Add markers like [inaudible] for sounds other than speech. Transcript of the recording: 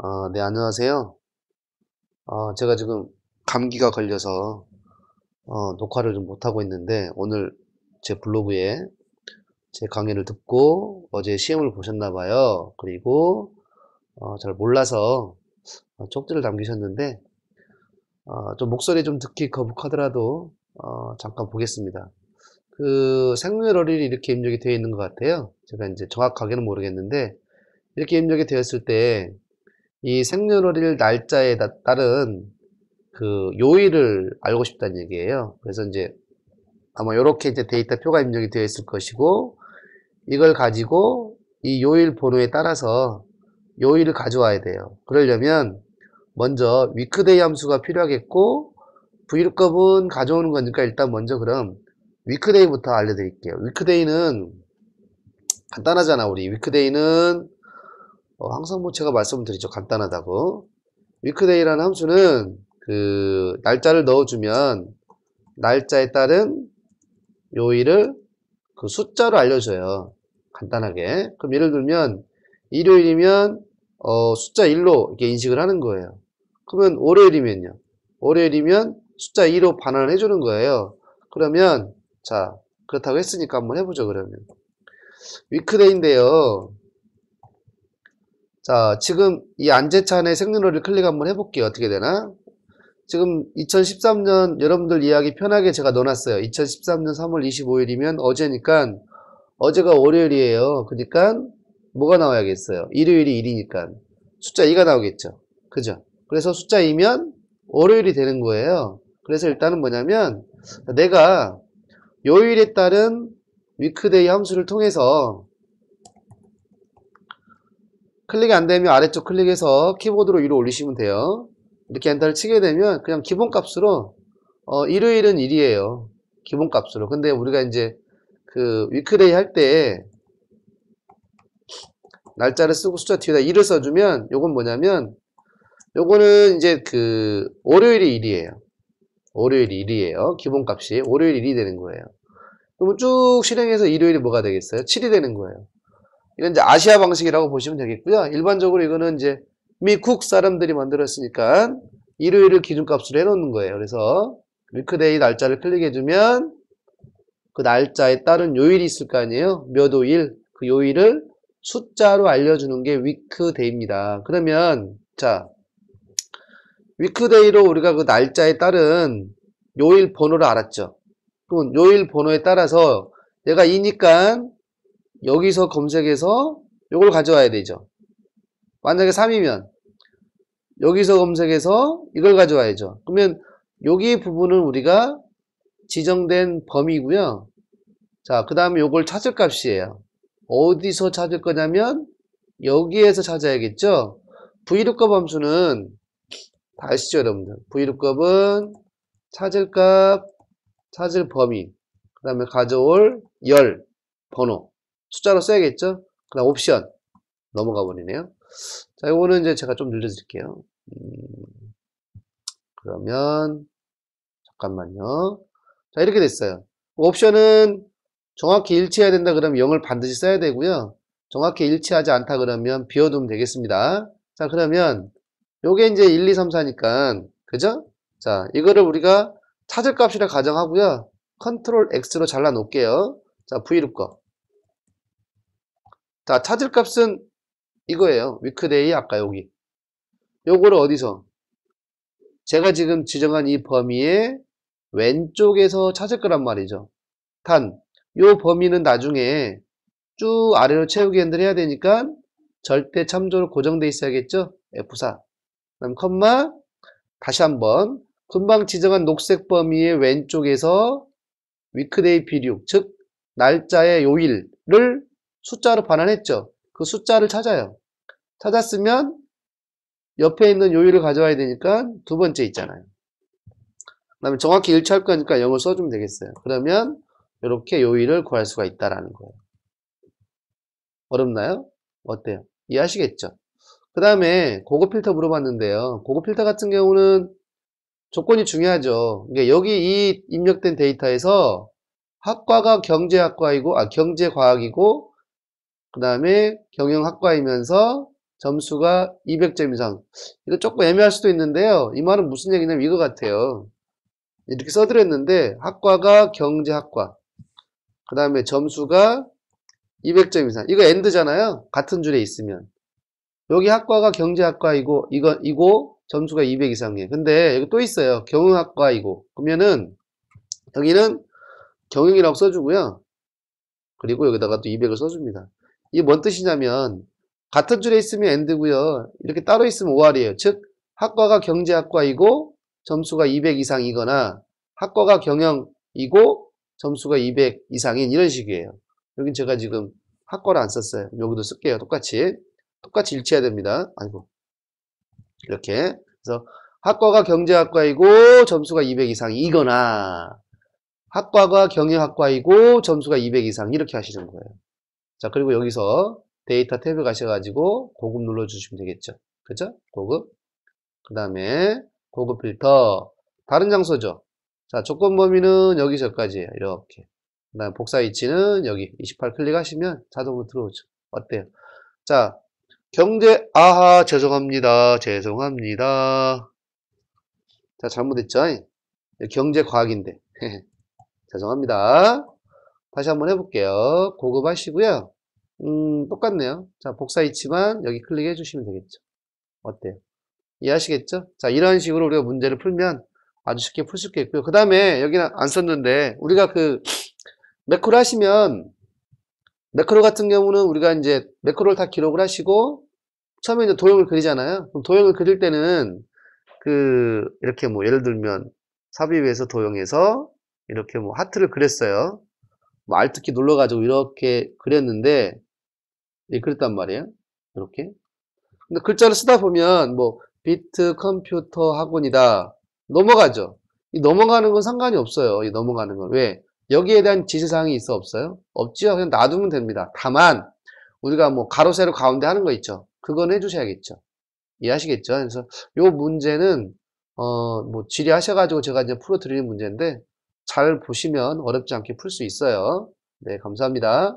어, 네, 안녕하세요. 어, 제가 지금 감기가 걸려서 어, 녹화를 좀 못하고 있는데 오늘 제 블로그에 제 강의를 듣고 어제 시험을 보셨나 봐요. 그리고 어, 잘 몰라서 어, 쪽지를 남기셨는데 어, 좀 목소리 좀 듣기 거북하더라도 어, 잠깐 보겠습니다. 그 생년월일이 이렇게 입력이 되어 있는 것 같아요. 제가 이제 정확하게는 모르겠는데 이렇게 입력이 되었을 때 이 생년월일 날짜에 따른 그 요일을 알고 싶다는 얘기예요. 그래서 이제 아마 이렇게 이제 데이터 표가 입력이 되어 있을 것이고 이걸 가지고 이 요일 번호에 따라서 요일을 가져와야 돼요. 그러려면 먼저 위크데이 함수가 필요하겠고 vlookup은 가져오는 거니까 일단 먼저 그럼 위크데이부터 알려드릴게요. 위크데이는 간단하잖아 우리 위크데이는 어, 항상 뭐 제가 말씀을 드리죠. 간단하다고. 위크데이라는 함수는 그 날짜를 넣어주면 날짜에 따른 요일을 그 숫자로 알려줘요. 간단하게. 그럼 예를 들면 일요일이면 어, 숫자 1로 이렇게 인식을 하는 거예요. 그러면 월요일이면요. 월요일이면 숫자 2로 반환을 해주는 거예요. 그러면 자 그렇다고 했으니까 한번 해보죠 그러면 위크데이인데요. 자, 지금 이 안재찬의 생년월일 클릭 한번 해볼게요. 어떻게 되나? 지금 2013년 여러분들 이야기 편하게 제가 넣어놨어요. 2013년 3월 25일이면 어제니까 어제가 월요일이에요. 그러니까 뭐가 나와야겠어요? 일요일이 1이니까 숫자 2가 나오겠죠. 그죠? 그래서 숫자 2면 월요일이 되는 거예요. 그래서 일단은 뭐냐면 내가 요일에 따른 위크데이 함수를 통해서 클릭이 안 되면 아래쪽 클릭해서 키보드로 위로 올리시면 돼요. 이렇게 엔터를 치게 되면 그냥 기본값으로 어, 일요일은 1이에요. 기본값으로. 근데 우리가 이제 그 위크데이 할 때 날짜를 쓰고 숫자 뒤에다 1을 써주면 요건 뭐냐면 요거는 이제 그 월요일이 1이에요. 월요일이 1이에요. 기본값이 월요일 1이 되는 거예요. 그러면 쭉 실행해서 일요일이 뭐가 되겠어요? 7이 되는 거예요. 이건 이제 아시아 방식이라고 보시면 되겠고요. 일반적으로 이거는 이제 미국 사람들이 만들었으니까 일요일을 기준값으로 해놓는 거예요. 그래서 위크데이 날짜를 클릭해주면 그 날짜에 따른 요일이 있을 거 아니에요. 몇 요일 그 요일을 숫자로 알려주는 게 위크데이입니다. 그러면 자 위크데이로 우리가 그 날짜에 따른 요일 번호를 알았죠. 그럼 요일 번호에 따라서 얘가 2니까 여기서 검색해서 이걸 가져와야 되죠. 만약에 3이면 여기서 검색해서 이걸 가져와야죠. 그러면 여기 부분은 우리가 지정된 범위고요. 자, 그 다음에 이걸 찾을 값이에요. 어디서 찾을 거냐면 여기에서 찾아야겠죠. vlookup 함수는 다 아시죠, 여러분들? vlookup은 찾을 값, 찾을 범위, 그 다음에 가져올 열, 번호 숫자로 써야겠죠? 그 다음 옵션 넘어가 버리네요. 자, 이거는 이제 제가 좀 늘려드릴게요. 음, 그러면 잠깐만요. 자, 이렇게 됐어요. 옵션은 정확히 일치해야 된다 그러면 0을 반드시 써야 되고요. 정확히 일치하지 않다 그러면 비워두면 되겠습니다. 자, 그러면 요게 이제 1, 2, 3, 4니까 그죠? 자, 이거를 우리가 찾을 값이라 가정하고요. 컨트롤 X로 잘라 놓을게요. 자, vlookup 자, 찾을 값은 이거예요. 위크데이 아까 여기. 요거를 어디서? 제가 지금 지정한 이 범위의 왼쪽에서 찾을 거란 말이죠. 단, 요 범위는 나중에 쭉 아래로 채우기 핸들 해야 되니까 절대 참조로 고정돼 있어야겠죠? F4. 그다음 컴마 다시 한번 금방 지정한 녹색 범위의 왼쪽에서 위크데이 비륙, 즉 날짜의 요일을 숫자로 반환했죠. 그 숫자를 찾아요. 찾았으면 옆에 있는 요일을 가져와야 되니까 두 번째 있잖아요. 그 다음에 정확히 일치할 거니까 0을 써주면 되겠어요. 그러면 이렇게 요일을 구할 수가 있다라는 거예요. 어렵나요? 어때요? 이해하시겠죠? 그 다음에 고급 필터 물어봤는데요. 고급 필터 같은 경우는 조건이 중요하죠. 그러니까 여기 이 입력된 데이터에서 학과가 경제학과이고, 아, 경제과학이고, 그 다음에 경영학과이면서 점수가 200점 이상. 이거 조금 애매할 수도 있는데요. 이 말은 무슨 얘기냐면 이거 같아요. 이렇게 써드렸는데 학과가 경제학과 그 다음에 점수가 200점 이상. 이거 엔드잖아요. 같은 줄에 있으면. 여기 학과가 경제학과이고 이거 이고 점수가 200 이상이에요. 근데 여기 또 있어요. 경영학과이고. 그러면은 여기는 경영이라고 써주고요. 그리고 여기다가 또 200을 써줍니다 이게 뭔 뜻이냐면 같은 줄에 있으면 엔드고요 이렇게 따로 있으면 OR이에요 즉 학과가 경제학과이고 점수가 200 이상이거나 학과가 경영이고 점수가 200 이상인 이런 식이에요. 여긴 제가 지금 학과를 안 썼어요. 여기도 쓸게요. 똑같이. 똑같이 일치해야 됩니다. 아이고. 이렇게. 그래서 학과가 경제학과이고 점수가 200 이상이거나 학과가 경영학과이고 점수가 200 이상 이렇게 하시는 거예요. 자 그리고 여기서 데이터 탭에 가셔가지고 고급 눌러주시면 되겠죠. 그죠? 고급. 그 다음에 고급 필터. 다른 장소죠. 자, 조건 범위는 여기서까지예요. 이렇게. 그 다음 복사 위치는 여기 28 클릭하시면 자동으로 들어오죠. 어때요? 자, 경제, 아하, 죄송합니다. 죄송합니다. 자, 잘못했죠? 경제과학인데. [laughs] 죄송합니다. 다시 한번 해볼게요. 고급 하시고요. 음, 똑같네요. 자, 복사 위치만 여기 클릭해 주시면 되겠죠. 어때요? 이해하시겠죠? 자, 이런 식으로 우리가 문제를 풀면 아주 쉽게 풀 수 있겠고요. 그 다음에 여기는 안 썼는데 우리가 그 매크로 하시면 매크로 같은 경우는 우리가 이제 매크로를 다 기록을 하시고 처음에 이제 도형을 그리잖아요. 그럼 도형을 그릴 때는 그 이렇게 뭐 예를 들면 삽입해서 도형에서 이렇게 뭐 하트를 그렸어요. 뭐 알트키 눌러가지고 이렇게 그렸는데 예, 그랬단 말이에요. 이렇게. 근데 글자를 쓰다 보면 뭐 비트 컴퓨터 학원이다. 넘어가죠. 이 넘어가는 건 상관이 없어요. 이 넘어가는 건. 왜? 여기에 대한 지시사항이 있어 없어요? 없죠. 그냥 놔두면 됩니다. 다만 우리가 뭐 가로 세로 가운데 하는 거 있죠. 그건 해주셔야겠죠. 이해하시겠죠? 그래서 요 문제는 어 뭐 질의하셔가지고 제가 이제 풀어드리는 문제인데 잘 보시면 어렵지 않게 풀 수 있어요. 네, 감사합니다.